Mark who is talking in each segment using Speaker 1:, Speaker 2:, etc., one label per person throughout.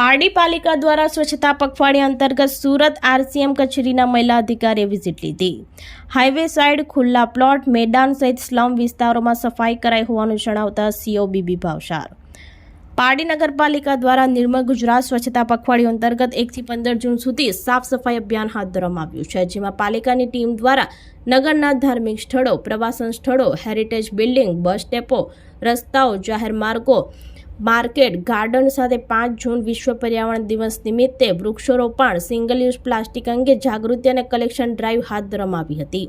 Speaker 1: પારડી પાલિકા દ્વારા સ્વચ્છતા પખવાડિયા અંતર્ગત સુરત આરસીએમ કચેરીના મહિલા અધિકારીએ વિઝિટ લીધી. હાઈવે સાઇડ ખુલ્લા પ્લોટ, મેદાન સહિત સ્લમ વિસ્તારોમાં સફાઈ કરાઈ હોવાનું જણાવતા સીઓ બીબી ભાવસાર. પારડી નગરપાલિકા દ્વારા નિર્મળ ગુજરાત સ્વચ્છતા પખવાડિયું અંતર્ગત એકથી પંદર જૂન સુધી સાફ સફાઈ અભિયાન હાથ ધરવામાં આવ્યું છે, જેમાં પાલિકાની ટીમ દ્વારા નગરના ધાર્મિક સ્થળો, પ્રવાસન સ્થળો હેરિટેજ બિલ્ડિંગ બસ ડેપો રસ્તાઓ, જાહેર માર્ગો માર્કેટ ગાર્ડન સાથે પાંચ જૂન વિશ્વ પર્યાવરણ દિવસ નિમિત્તે વૃક્ષોરોપણ સિંગલ યુઝ પ્લાસ્ટિક અંગે જાગૃતિ અને કલેક્શન ડ્રાઈવ હાથ ધરવામાં હતી.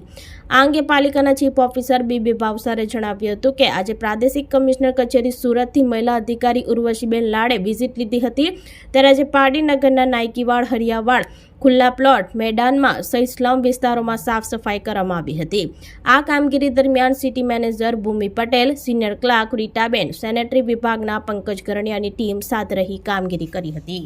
Speaker 1: આ અંગે પાલિકાના ચીફ ઓફિસર બીબી ભાવસારે જણાવ્યું હતું કે આજે પ્રાદેશિક કમિશનર કચેરી સુરતથી મહિલા અધિકારી ઉર્વશીબેન લાડે વિઝિટ લીધી હતી. ત્યારે આજે પારડી નગરના નાયકીવાડ, હરિયાવાડ ખુલ્લા પ્લોટ મેદાનમાં સહિત સ્લમ વિસ્તારોમાં સાફ સફાઈ કરવામાં આવી હતી. આ કામગીરી દરમિયાન city manager Bhumi Patel, senior clerk Ritaben, sanitary વિભાગના પંકજ ગરણિયાની ટીમ સાથે રહી કામગીરી કરી હતી.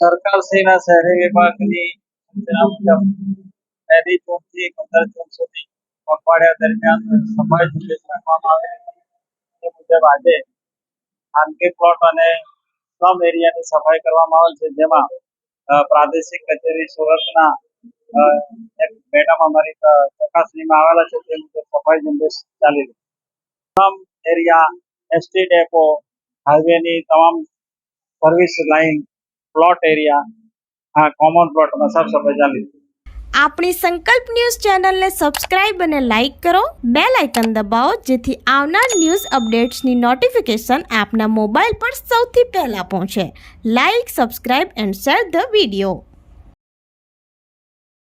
Speaker 2: સરકારશ્રીના શહેરી વિભાગની સૂચના મુજબ પહેલી પંદર જૂન સુધી પખવાડિયા દરમિયાન સફાઈ ઝુંબેશ રાખવામાં આવે તે મુજબ આજે ખાનગી પ્લોટ અને સ્લમ એરિયાની સફાઈ કરવામાં આવેલ છે, જેમાં પ્રાદેશિક કચેરી સુરતના એક મેડમ અમારી ચકાસણીમાં આવેલા છે, તે મુજબ સફાઈ ઝુંબેશ ચાલી રહી સ્લમ એરિયા, એસટી ડેપો, હાઈવેની તમામ સર્વિસ લાઇન પ્લોટ એરિયા, હા કોમન પ્લોટમાં સાફ સફાઈ ચાલી
Speaker 1: આપણી સંકલ્પ ન્યૂઝ ચેનલને સબસ્ક્રાઇબ અને લાઇક કરો બે લાઇકન દબાવો, જેથી આવનાર ન્યૂઝ અપડેટ્સની નોટિફિકેશન આપના મોબાઈલ પર સૌથી પહેલા પહોંચે. Like, subscribe and share the video.